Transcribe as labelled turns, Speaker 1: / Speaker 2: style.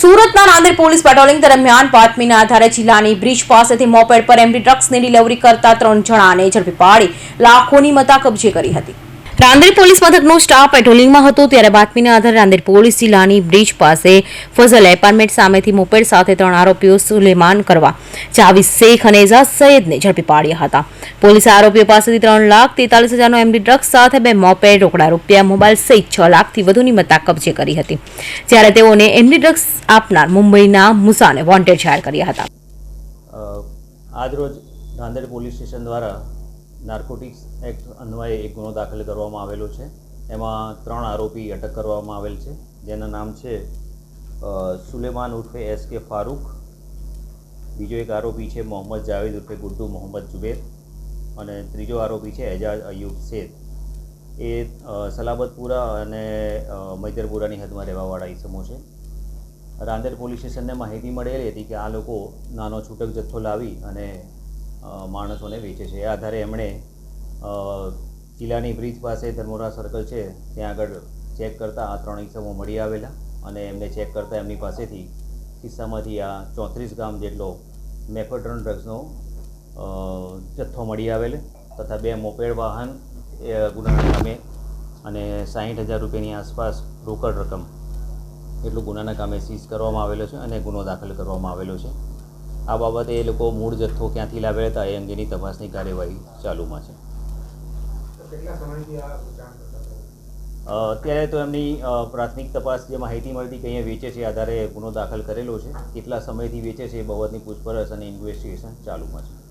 Speaker 1: સુરતના Nanded police patrolling દરમિયાન બાતમીના આધારે જિલ્લાની બ્રિજ પાસેથી મોપેડ પર એમડી ડ્રગ્સની ડિલિવરી કરતા ત્રણ જણાને ઝડપી પાડી લાખોની મતા કબજે કરી હતી. રાંદેર પોલીસ મથકનો સ્ટાફ પેટ્રોલિંગમાં હતો, ત્યારે બાતમીના આધારે રાંદેર પોલીસ જિલ્લાની બ્રિજ પાસે ફઝલ એપાર્ટમેન્ટ સામેથી મોપેડ સાથે ત્રણ આરોપીઓ સુલેમાન કરવા જાવીદ શેખ અને એઝાઝ સૈયદને ઝડપી પાડ્યા હતા. પોલીસે આરોપીઓ પાસેથી ત્રણ લાખ તેતાલીસ હજારનો એમડી ડ્રગ્સ સાથે બે મોપેડ, રોકડા રૂપિયા, મોબાઈલ સહિત છ લાખથી વધુની મત્તા કબજે કરી હતી. જ્યારે તેઓને એમડી ડ્રગ્સ આપનાર મુંબઈના મુસાને વોન્ટેડ જાહેર કર્યા હતા.
Speaker 2: આજરોજ નાંદેડ પોલીસ સ્ટેશન દ્વારા નાર્કોટિક્સ એક્ટ અન્વયે એક ગુનો દાખલ કરવામાં આવેલો છે. એમાં ત્રણ આરોપી અટક કરવામાં આવેલ છે. જેના નામ છે સુલેમાન ઉર્ફે એસ કે ફારૂક. બીજો એક આરોપી છે મોહમ્મદ જાવેદ ઉર્ફે ગુડ્ડુ મોહમ્મદ જુબેર. અને ત્રીજો આરોપી છે એજાજ અયુબ શેખ એ સલાબતપુરા અને મૈદરપુરાની હદમાં રહેવાવાળા ઈસમો છે. રાંદેર પોલીસ સ્ટેશનને માહિતી મળેલી હતી કે આ લોકો નાનો છૂટક જથ્થો લાવી અને માણસોને વેચે છે. એ આધારે એમણે કિલ્લાની બ્રિજ પાસે ધર્મોરા સર્કલ છે, ત્યાં આગળ ચેક કરતાં આ ત્રણ ઇસમો મળી આવેલા અને એમને ચેક કરતાં એમની પાસેથી ખિસ્સામાંથી આ ચોત્રીસ ગ્રામ જેટલો મેફોડ્રોન ડ્રગ્સનો જથ્થો મળી આવેલ તથા બે મોપેડ વાહન, એ, ગુનાના કામે અને સાહીઠ હજાર રૂપિયાની આસપાસ રોકડ રકમ, એટલું ગુનાના કામે સીઝ કરવામાં આવેલો છે અને ગુનો દાખલ કરવામાં આવેલો છે. આ બાબતે એ લોકો મૂળ જથ્થો ક્યાંથી લાવ્યા હતા એ અંગેની તપાસની કાર્યવાહી ચાલુમાં છે.
Speaker 3: કેટલા સમયથી આ કામ કરતા હતા?
Speaker 2: અ, અત્યારે તો એમની પ્રાથમિક તપાસ જે માહિતી મળતી કે અહીંયા વેચે છે આધારે ગુનો દાખલ કરેલો છે. કેટલા સમયથી વેચે છે એ બાબતની પૂછપરછ અને ઇન્વેસ્ટિગેશન ચાલુમાં છે.